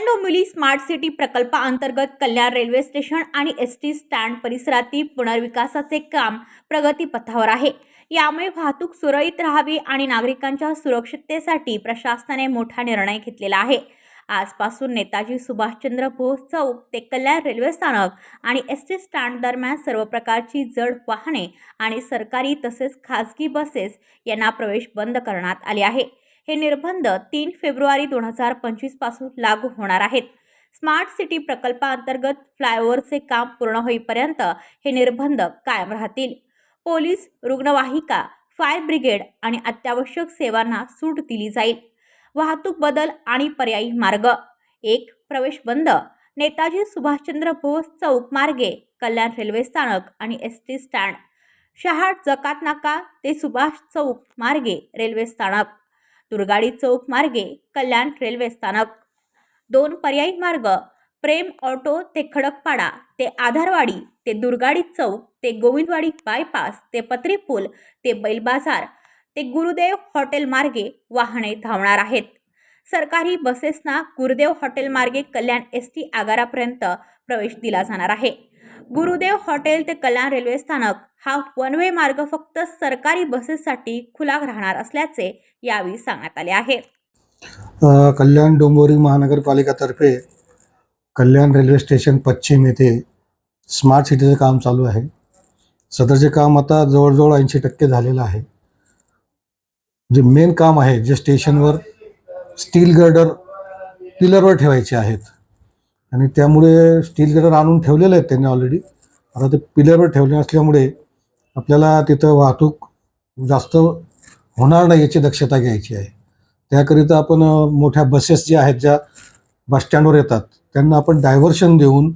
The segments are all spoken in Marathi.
डोंबिवली स्मार्ट सिटी प्रकल्पाअंतर्गत कल्याण रेल्वे स्टेशन आणि एस टी स्टँड परिसरातील पुनर्विकासाचे काम प्रगतीपथावर आहे. यामुळे वाहतूक सुरळीत राहावी आणि नागरिकांच्या सुरक्षिततेसाठी प्रशासनाने मोठा निर्णय घेतलेला आहे. आजपासून नेताजी सुभाषचंद्र बोस चौक ते कल्याण रेल्वे स्थानक आणि एस टी स्टँड दरम्यान सर्व प्रकारची जड वाहने आणि सरकारी तसेच खाजगी बसेस यांना प्रवेश बंद करण्यात आले आहे. हे निर्बंध तीन फेब्रुवारी दोन हजार पंचवीसपासून लागू होणार आहेत. स्मार्ट सिटी प्रकल्पाअंतर्गत फ्लायओव्हरचे काम पूर्ण होईपर्यंत हे निर्बंध कायम राहतील. पोलीस रुग्णवाहिका फायर ब्रिगेड आणि अत्यावश्यक सेवांना सूट दिली जाईल. वाहतूक बदल आणि पर्यायी मार्ग. एक प्रवेश बंद. नेताजी सुभाषचंद्र बोस चौक मार्गे कल्याण रेल्वे स्थानक आणि एस टी स्टँड. शहाड जकात नाका ते सुभाष चौक मार्गे रेल्वे स्थानक. दुर्गाडी चौक मार्गे कल्याण रेल्वे स्थानक. दोन पर्यायी मार्ग प्रेम ऑटो ते खडकपाडा ते आधारवाडी ते दुर्गाडी चौक ते गोविंदवाडी बायपास ते पत्री पूल ते बैल बाजार ते गुरुदेव हॉटेल मार्गे वाहने धावणार आहेत. सरकारी बसेसना गुरुदेव हॉटेल मार्गे कल्याण एस टी आगारापर्यंत प्रवेश दिला जाणार आहे. गुरुदेव हॉटेल ते कल्याण रेल्वे स्थानक हा वन वे मार्ग फक्त सरकारी बसेससाठी खुला राहणार असल्याचे यावेळी सांगण्यात आले आहे. कल्याण डोंबिवली महानगरपालिकातर्फे कल्याण रेल्वे स्टेशन पश्चिम येथे स्मार्ट सिटीचं काम चालू आहे. सदरचे काम आता जवळजवळ ऐंशी टक्के झालेलं आहे. जे मेन काम आहे जे स्टेशनवर स्टील गर्डर पिलरवर ठेवायचे आहेत. आणि त्यामुळे स्टील गर्डर आणून ठेवलेलं आहेत त्यांनी ऑलरेडी आता ते पिलरवर ठेवले असल्यामुळे आपल्याला तिथं वाहतूक जास्त होणार नाही याची दक्षता घ्यायची आहे. त्याकरिता आपण मोठ्या बसेस ज्या आहेत ज्या बसस्टँडवर येतात त्यांना आपण डायव्हर्शन देऊन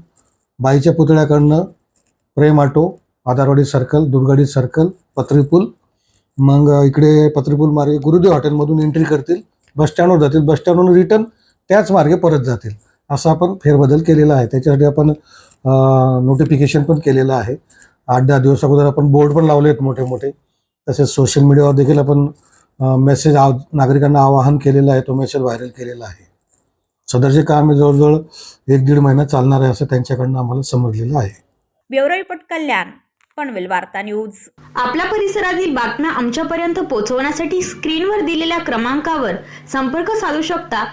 बाईच्या पुतळ्याकडनं Prem auto Adharwadi circle Durgadi circle Patripul मग इकडे पत्रीपूल मार्गे गुरुदेव हॉटेलमधून एंट्री करतील बसस्टँडवर जातील बसस्टँडवरून रिटर्न त्याच मार्गे परत जातील. असं आपण फेरबदल केलेला आहे. त्याच्यासाठी आपण नोटिफिकेशन पण केलेलं आहे. आठ दहा दिवस अगोदर आपण बोर्ड पण लावले आहेत मोठे मोठे तसेच सोशल मीडियावर देखील आपण मेसेज आव नागरिकांना आवाहन केलेलं आहे. तो मेसेज व्हायरल केलेला आहे. सदरचे काम हे जवळजवळ एक दीड महिना चालणार आहे असं त्यांच्याकडनं आम्हाला समजलेलं आहे. ब्युरो रिपोर्ट कल्याण पनवेल वार्ता न्यूज. आपल्या परिसरातील बातम्या आमच्यापर्यंत पोहोचवण्यासाठी स्क्रीनवर दिलेल्या क्रमांकावर संपर्क साधू शकता.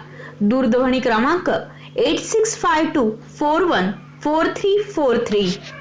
दूरध्वनी क्रमांक 8652 414343.